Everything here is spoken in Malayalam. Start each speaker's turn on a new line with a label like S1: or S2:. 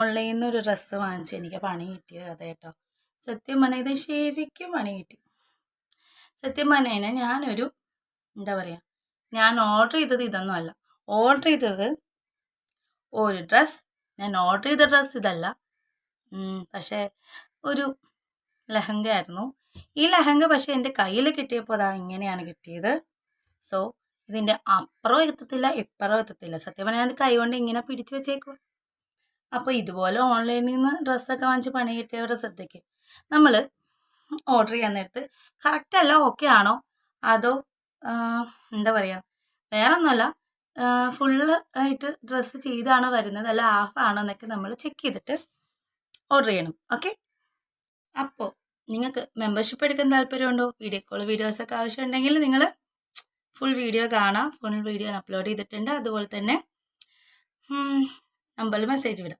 S1: ഓൺലൈനിൽ നിന്ന് ഒരു ഡ്രസ്സ് വാങ്ങിച്ച് എനിക്ക് പണി കിട്ടിയത് അതെ കേട്ടോ സത്യം പറഞ്ഞാൽ ഇത് ശരിക്കും പണി കിട്ടി. സത്യം പറഞ്ഞു കഴിഞ്ഞാൽ ഞാനൊരു എന്താ പറയുക ഞാൻ ഓർഡർ ചെയ്തത് ഇതൊന്നും അല്ല. ഓർഡർ ചെയ്തത് ഒരു ഡ്രസ്സ് ഞാൻ ഓർഡർ ചെയ്ത ഡ്രസ്സ് ഇതല്ല. പക്ഷേ ഒരു ലഹങ്ക ആയിരുന്നു. ഈ ലഹങ്ക പക്ഷേ എന്റെ കയ്യിൽ കിട്ടിയപ്പോൾ അതാ ഇങ്ങനെയാണ് കിട്ടിയത്. സോ ഇതിന്റെ അപ്പുറം എത്തത്തില്ല ഇപ്പുറം എത്തത്തില്ല. സത്യം പറഞ്ഞാൽ കൈ കൊണ്ട് ഇങ്ങനെ പിടിച്ചു വെച്ചേക്കുക അപ്പോൾ ഇതുപോലെ ഓൺലൈനിൽ നിന്ന് ഡ്രസ്സൊക്കെ വാങ്ങിച്ച് പണി കിട്ടിയവരുടെ ശ്രദ്ധയ്ക്ക് നമ്മൾ ഓർഡർ ചെയ്യാൻ നേരത്ത് കറക്റ്റ് അല്ല ഓക്കെ ആണോ? അതോ എന്താ പറയുക വേറെ ഒന്നുമല്ല ഫുള്ള് ആയിട്ട് ഡ്രസ്സ് ചെയ്താണ് വരുന്നത്? അല്ല ഹാഫ് ആണോ എന്നൊക്കെ നമ്മൾ ചെക്ക് ചെയ്തിട്ട് ഓർഡർ ചെയ്യണം ഓക്കെ അപ്പോൾ നിങ്ങൾക്ക് മെമ്പർഷിപ്പ് എടുക്കാൻ താല്പര്യമുണ്ടോ? വീഡിയോ കോൾ വീഡിയോസൊക്കെ ആവശ്യമുണ്ടെങ്കിൽ നിങ്ങൾ ഫുൾ വീഡിയോ കാണാം ഫുൾ വീഡിയോ അപ്ലോഡ് ചെയ്തിട്ടുണ്ട്. അതുപോലെ തന്നെ നമ്പറിൽ മെസ്സേജ് വിടാം.